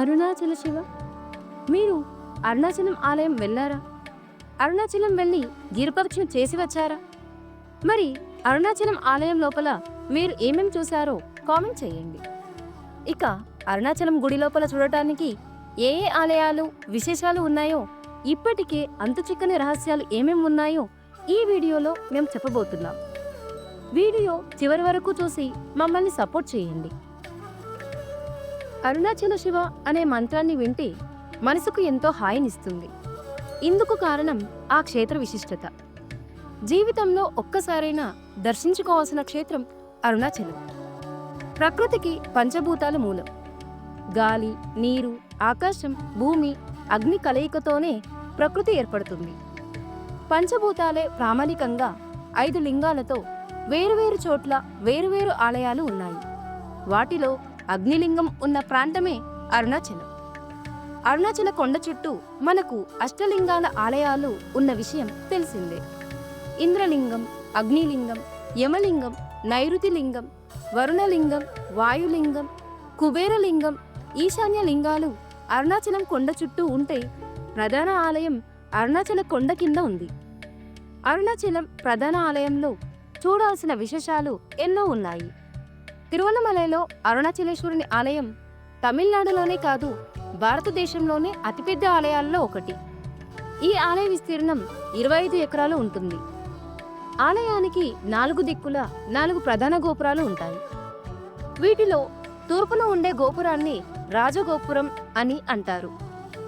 అరుణాచల శివ. మీరు అరుణాచలం ఆలయం వెళ్ళారా? అరుణాచలం వెళ్ళి గిరిపక్షం చేసి వచ్చారా? మరి అరుణాచలం ఆలయం లోపల మీరు ఏమేం చూశారో కామెంట్ చేయండి. ఇక అరుణాచలం గుడి లోపల చూడటానికి ఏ ఏ ఆలయాలు విశేషాలు ఉన్నాయో ఇప్పటికే అంత చిక్కని రహస్యాలు ఏమేం ఉన్నాయో ఈ వీడియోలో మేము చెప్పబోతున్నాం. వీడియో చివరి వరకు చూసి మమ్మల్ని సపోర్ట్ చేయండి. అరుణాచల శివ అనే మంత్రాన్ని వింటే మనసుకు ఎంతో హాయినిస్తుంది. ఇందుకు కారణం ఆ క్షేత్ర విశిష్టత. జీవితంలో ఒక్కసారైనా దర్శించుకోవాల్సిన క్షేత్రం అరుణాచలం. ప్రకృతికి పంచభూతాలు మూలం. గాలి నీరు ఆకాశం భూమి అగ్ని కలయికతోనే ప్రకృతి ఏర్పడుతుంది. పంచభూతాలే ప్రామాణికంగా ఐదు లింగాలతో వేరువేరు చోట్ల వేరువేరు ఆలయాలు ఉన్నాయి. వాటిలో అగ్నిలింగం ఉన్న ప్రాంతమే అరుణాచలం. అరుణాచల కొండ చుట్టూ మనకు అష్టలింగాల ఆలయాలు ఉన్న విషయం తెలిసిందే. ఇంద్రలింగం అగ్నిలింగం యమలింగం నైరుతిలింగం వరుణలింగం వాయులింగం కుబేరలింగం ఈశాన్య లింగాలు అరుణాచలం కొండ చుట్టూ ఉంటే ప్రధాన ఆలయం అరుణాచల కొండ కింద ఉంది. అరుణాచలం ప్రధాన ఆలయంలో చూడాల్సిన విశేషాలు ఎన్నో ఉన్నాయి. తిరువన్నమలలో అరుణాచలేశ్వరుని ఆలయం తమిళనాడులోనే కాదు భారతదేశంలోనే అతిపెద్ద ఆలయాల్లో ఒకటి. ఈ ఆలయ విస్తీర్ణం ఇరవై ఐదు ఎకరాలు ఉంటుంది. ఆలయానికి నాలుగు దిక్కుల నాలుగు ప్రధాన గోపురాలు ఉంటాయి. వీటిలో తూర్పున ఉండే గోపురాన్ని రాజగోపురం అని అంటారు.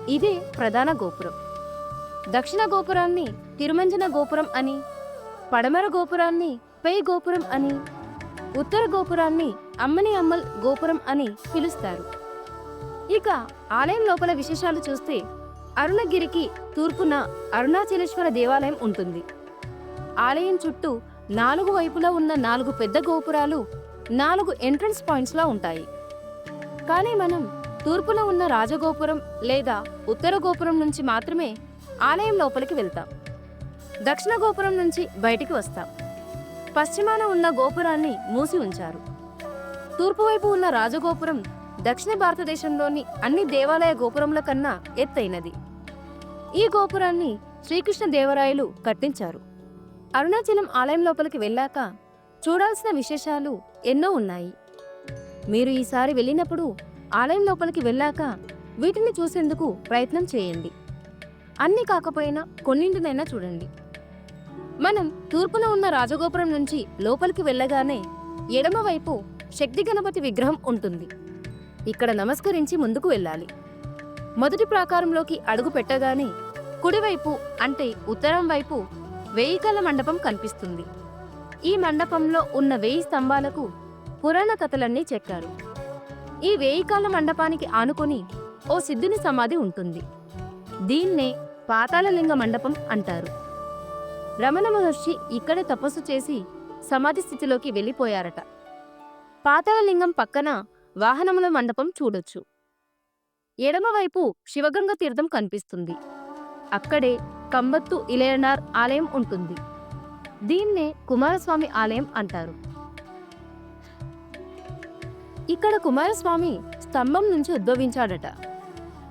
ఇదే ప్రధాన గోపురం. దక్షిణ గోపురాన్ని తిరుమంజన గోపురం అని పడమర గోపురాన్ని పై గోపురం అని ఉత్తర గోపురాన్ని అమ్మని అమ్మల్ గోపురం అని పిలుస్తారు. ఇక ఆలయం లోపల విశేషాలు చూస్తే అరుణగిరికి తూర్పున అరుణాచలేశ్వర దేవాలయం ఉంటుంది. ఆలయం చుట్టూ నాలుగు వైపులా ఉన్న నాలుగు పెద్ద గోపురాలు నాలుగు ఎంట్రన్స్ పాయింట్స్లా ఉంటాయి. కానీ మనం తూర్పున ఉన్న రాజగోపురం లేదా ఉత్తర గోపురం నుంచి మాత్రమే ఆలయం లోపలికి వెళ్తాం. దక్షిణ గోపురం నుంచి బయటికి వస్తాం. పశ్చిమాన ఉన్న గోపురాన్ని మూసి ఉంచారు. తూర్పు వైపు ఉన్న రాజగోపురం దక్షిణ భారతదేశంలోని అన్ని దేవాలయ గోపురముల కన్నా ఎత్తైనది. ఈ గోపురాన్ని శ్రీకృష్ణ దేవరాయలు కట్టించారు. అరుణాచలం ఆలయం లోపలికి వెళ్ళాక చూడాల్సిన విశేషాలు ఎన్నో ఉన్నాయి. మీరు ఈసారి వెళ్ళినప్పుడు ఆలయం లోపలికి వెళ్ళాక వీటిని చూసేందుకు ప్రయత్నం చేయండి. అన్ని కాకపోయినా కొన్నింటినైనా చూడండి. మనం తూర్పున ఉన్న రాజగోపురం నుంచి లోపలికి వెళ్ళగానే ఎడమవైపు శక్తి గణపతి విగ్రహం ఉంటుంది. ఇక్కడ నమస్కరించి ముందుకు వెళ్ళాలి. మొదటి ప్రాకారంలోకి అడుగు పెట్టగానే కుడివైపు అంటే ఉత్తరం వైపు వేయికల మండపం కనిపిస్తుంది. ఈ మండపంలో ఉన్న వేయి స్తంభాలకు పురాణ కథలన్నీ చెక్కారు ఈ వేయికాల మండపానికి ఆనుకొని ఓ సిద్ధుని సమాధి ఉంటుంది. దీన్నే పాతాళలింగ మండపం అంటారు. రమణ మహర్షి ఇక్కడే తపస్సు చేసి సమాధి స్థితిలోకి వెళ్ళిపోయారట. పాతాళలింగం పక్కన వాహనముల మండపం చూడొచ్చు. ఎడమవైపు శివగంగ తీర్థం కనిపిస్తుంది. అక్కడే కంబత్తు ఇలయనార్ ఆలయం ఉంటుంది. దీన్నే కుమారస్వామి ఆలయం అంటారు. ఇక్కడ కుమారస్వామి స్తంభం నుంచి ఉద్భవించాడట.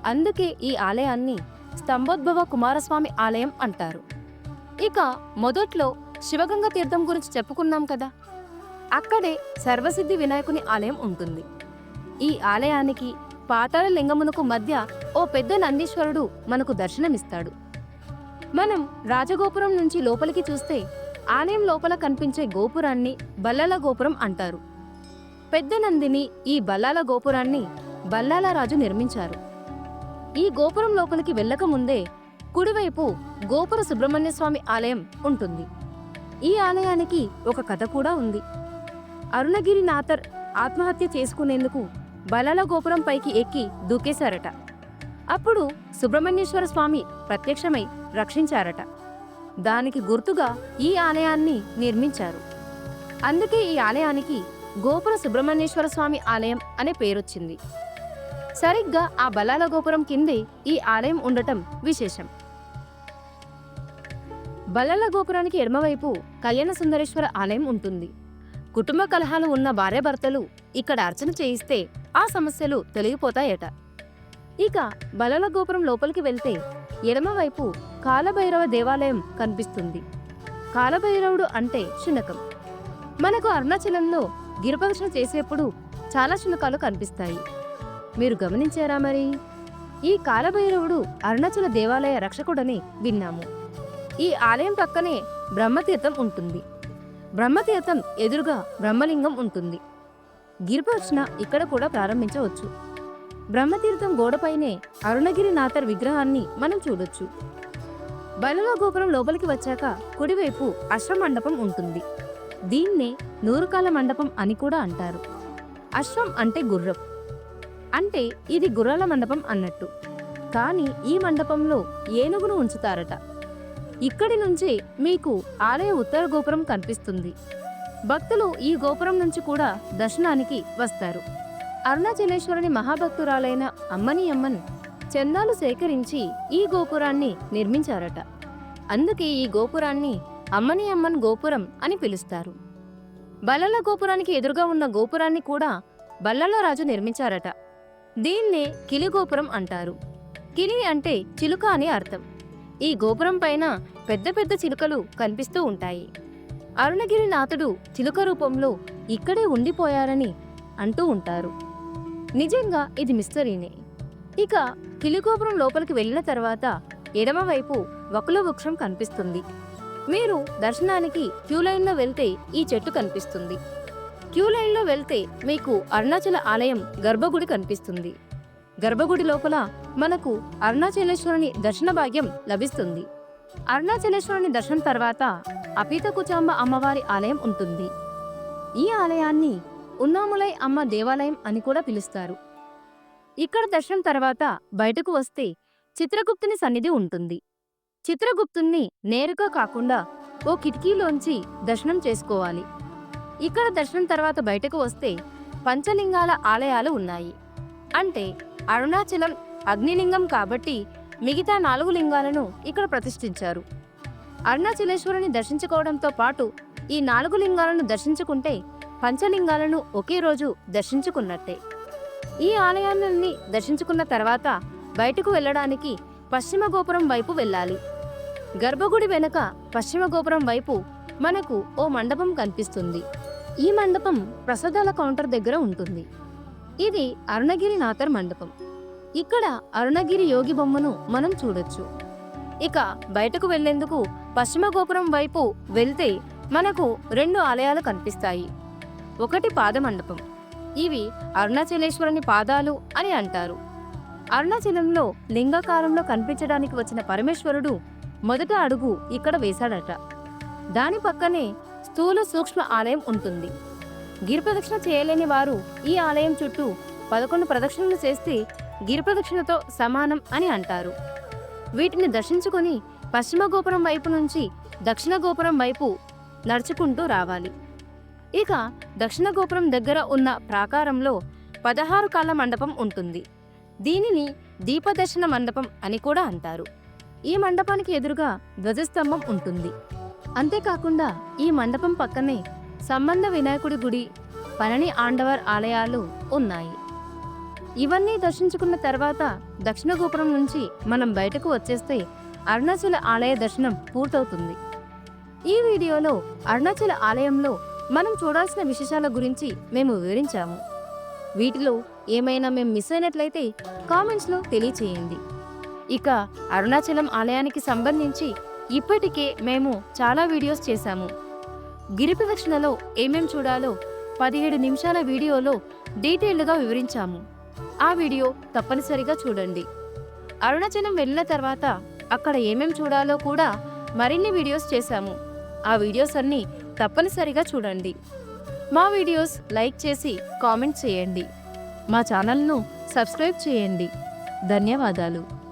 అందుకే ఈ ఆలయాన్ని స్తంభోద్భవ కుమారస్వామి ఆలయం అంటారు. ఇక మొదట్లో శివగంగ తీర్థం గురించి చెప్పుకున్నాం కదా. అక్కడే సర్వసిద్ధి వినాయకుని ఆలయం ఉంటుంది. ఈ ఆలయానికి పాతాళ లింగమునకు మధ్య ఓ పెద్ద నందీశ్వరుడు మనకు దర్శనమిస్తాడు. మనం రాజగోపురం నుంచి లోపలికి చూస్తే ఆలయం లోపల కనిపించే గోపురాన్ని బల్లాల గోపురం అంటారు. పెద్ద నందిని ఈ బల్లాల గోపురాన్ని బల్లాల రాజు నిర్మించారు. ఈ గోపురం లోపలికి వెళ్ళక ముందే కుడివైపు గోపుర సుబ్రహ్మణ్య స్వామి ఆలయం ఉంటుంది. ఈ ఆలయానికి ఒక కథ కూడా ఉంది. అరుణగిరి నాథర్ ఆత్మహత్య చేసుకునేందుకు బలాల గోపురం పైకి ఎక్కి దూకేశారట. అప్పుడు సుబ్రహ్మణ్యేశ్వర స్వామి ప్రత్యక్షమై రక్షించారట. దానికి గుర్తుగా ఈ ఆలయాన్ని నిర్మించారు. అందుకే ఈ ఆలయానికి గోపుర సుబ్రహ్మణ్యేశ్వర స్వామి ఆలయం అనే పేరొచ్చింది. సరిగ్గా ఆ బలాల గోపురం కిందే ఈ ఆలయం ఉండటం విశేషం. బల్లల గోపురానికి ఎడమవైపు కళ్యాణ సుందరేశ్వర ఆలయం ఉంటుంది. కుటుంబ కలహాలు ఉన్న భార్యాభర్తలు ఇక్కడ అర్చన చేయిస్తే ఆ సమస్యలు తొలగిపోతాయట. ఇక బలల గోపురం లోపలికి వెళ్తే ఎడమవైపు కాలభైరవ దేవాలయం కనిపిస్తుంది. కాలభైరవుడు అంటే శునకం. మనకు అరుణాచలంలో గిరిప్రదక్షిణ చేసేప్పుడు చాలా శునకాలు కనిపిస్తాయి. మీరు గమనించారా మరి? ఈ కాలభైరవుడు అరుణాచల దేవాలయ రక్షకుడని విన్నాము. ఈ ఆలయం పక్కనే బ్రహ్మతీర్థం ఉంటుంది. బ్రహ్మతీర్థం ఎదురుగా బ్రహ్మలింగం ఉంటుంది. గిరిపర్చన ఇక్కడ కూడా ప్రారంభించవచ్చు. బ్రహ్మతీర్థం గోడపైనే అరుణగిరినాథర్ విగ్రహాన్ని మనం చూడొచ్చు. బలలో గోపురం లోపలికి వచ్చాక కుడివైపు అశ్వమండపం ఉంటుంది. దీన్నే నూరుకాల మండపం అని కూడా అంటారు. అశ్వం అంటే గుర్రం. అంటే ఇది గుర్రాల మండపం అన్నట్టు. కానీ ఈ మండపంలో ఏనుగును ఉంచుతారట. ఇక్కడి నుంచి మీకు ఆలయ ఉత్తర గోపురం కనిపిస్తుంది. భక్తులు ఈ గోపురం నుంచి కూడా దర్శనానికి వస్తారు. అరుణాచలేశ్వరుని మహాభక్తురాలైన అమ్మని అమ్మన్ చందాలు సేకరించి ఈ గోపురాన్ని నిర్మించారట. అందుకే ఈ గోపురాన్ని అమ్మని అమ్మన్ గోపురం అని పిలుస్తారు. బల్లల గోపురానికి ఎదురుగా ఉన్న గోపురాన్ని కూడా బల్లల రాజు నిర్మించారట. దీన్నే కిలి గోపురం అంటారు. కిలి అంటే చిలుక అని అర్థం. ఈ గోపురం పైన పెద్ద పెద్ద చిలుకలు కనిపిస్తూ ఉంటాయి. అరుణగిరి నాథుడు చిలుక రూపంలో ఇక్కడే ఉండిపోయారని అంటూ ఉంటారు. నిజంగా ఇది మిస్టరీనే. ఇక కిలిగోపురం లోపలికి వెళ్ళిన తర్వాత ఎడమవైపు వకుల వృక్షం కనిపిస్తుంది. మీరు దర్శనానికి క్యూ లైన్లో వెళ్తే ఈ చెట్టు కనిపిస్తుంది. క్యూ లైన్లో వెళ్తే మీకు అరుణాచల ఆలయం గర్భగుడి కనిపిస్తుంది. గర్భగుడి లోపల మనకు అరుణాచలేశ్వరుని దర్శన భాగ్యం లభిస్తుంది. అరుణాచలేశ్వరుని దర్శనం తర్వాత అపీత కుచాంబ అమ్మవారి ఆలయం ఉంటుంది. ఈ ఆలయాన్ని ఉన్నాములై అమ్మ దేవాలయం అని కూడా పిలుస్తారు. ఇక్కడ దర్శనం తర్వాత బయటకు వస్తే చిత్రగుప్తుని సన్నిధి ఉంటుంది. చిత్రగుప్తుణ్ణి నేరుగా కాకుండా ఓ కిటికీలోంచి దర్శనం చేసుకోవాలి. ఇక్కడ దర్శనం తర్వాత బయటకు వస్తే పంచలింగాల ఆలయాలు ఉన్నాయి. అంటే అరుణాచలం అగ్నిలింగం కాబట్టి మిగతా నాలుగు లింగాలను ఇక్కడ ప్రతిష్ఠించారు. అరుణాచలేశ్వరుని దర్శించుకోవడంతో పాటు ఈ నాలుగు లింగాలను దర్శించుకుంటే పంచలింగాలను ఒకే రోజు దర్శించుకున్నట్టే. ఈ ఆలయాన్ని దర్శించుకున్న తర్వాత బయటకు వెళ్ళడానికి పశ్చిమ గోపురం వైపు వెళ్ళాలి. గర్భగుడి వెనుక పశ్చిమ గోపురం వైపు మనకు ఓ మండపం కనిపిస్తుంది. ఈ మండపం ప్రసాదాల కౌంటర్ దగ్గర ఉంటుంది. ఇది అరుణగిరి నాథర్ మండపం. ఇక్కడ అరుణగిరి యోగి బొమ్మను మనం చూడొచ్చు. ఇక బయటకు వెళ్ళేందుకు పశ్చిమ గోపురం వైపు వెళ్తే మనకు రెండు ఆలయాలు కనిపిస్తాయి. ఒకటి పాదమండపం. ఇవి అరుణాచలేశ్వరుని పాదాలు అని అంటారు. అరుణాచలంలో లింగాకారంలో కనిపించడానికి వచ్చిన పరమేశ్వరుడు మొదట అడుగు ఇక్కడ వేశాడట. దాని పక్కనే స్థూల సూక్ష్మ ఆలయం ఉంటుంది. గిరిప్రదక్షిణ చేయలేని వారు ఈ ఆలయం చుట్టూ పదకొండు ప్రదక్షిణలు చేస్తే గిరిప్రదక్షిణతో సమానం అని అంటారు. వీటిని దర్శించుకొని పశ్చిమ గోపురం వైపు నుంచి దక్షిణ గోపురం వైపు నడుచుకుంటూ రావాలి. ఇక దక్షిణ గోపురం దగ్గర ఉన్న ప్రాకారంలో పదహారు కాళ్ళ మండపం ఉంటుంది. దీనిని దీపదర్శన మండపం అని కూడా అంటారు. ఈ మండపానికి ఎదురుగా ధ్వజస్తంభం ఉంటుంది. అంతేకాకుండా ఈ మండపం పక్కనే సంబంధ వినాయకుడి గుడి పళని ఆండవర్ ఆలయాలు ఉన్నాయి. ఇవన్నీ దర్శించుకున్న తర్వాత దక్షిణ గోపురం నుంచి మనం బయటకు వచ్చేస్తే అరుణాచల ఆలయ దర్శనం పూర్తవుతుంది. ఈ వీడియోలో అరుణాచల ఆలయంలో మనం చూడాల్సిన విశేషాల గురించి మేము వివరించాము. వీటిలో ఏమైనా మేము మిస్ అయినట్లయితే కామెంట్స్లో తెలియచేయండి. ఇక అరుణాచలం ఆలయానికి సంబంధించి ఇప్పటికే మేము చాలా వీడియోస్ చేశాము. గిరి ప్రదక్షిణలో ఏమేం చూడాలో పదిహేడు నిమిషాల వీడియోలో డీటెయిల్డ్గా వివరించాము. ఆ వీడియో తప్పనిసరిగా చూడండి. అరుణాచలం వెళ్ళిన తర్వాత అక్కడ ఏమేం చూడాలో కూడా మరిన్ని వీడియోస్ చేశాము. ఆ వీడియోస్ అన్నీ తప్పనిసరిగా చూడండి. మా వీడియోస్ లైక్ చేసి కామెంట్ చేయండి. మా ఛానల్ను సబ్స్క్రైబ్ చేయండి. ధన్యవాదాలు.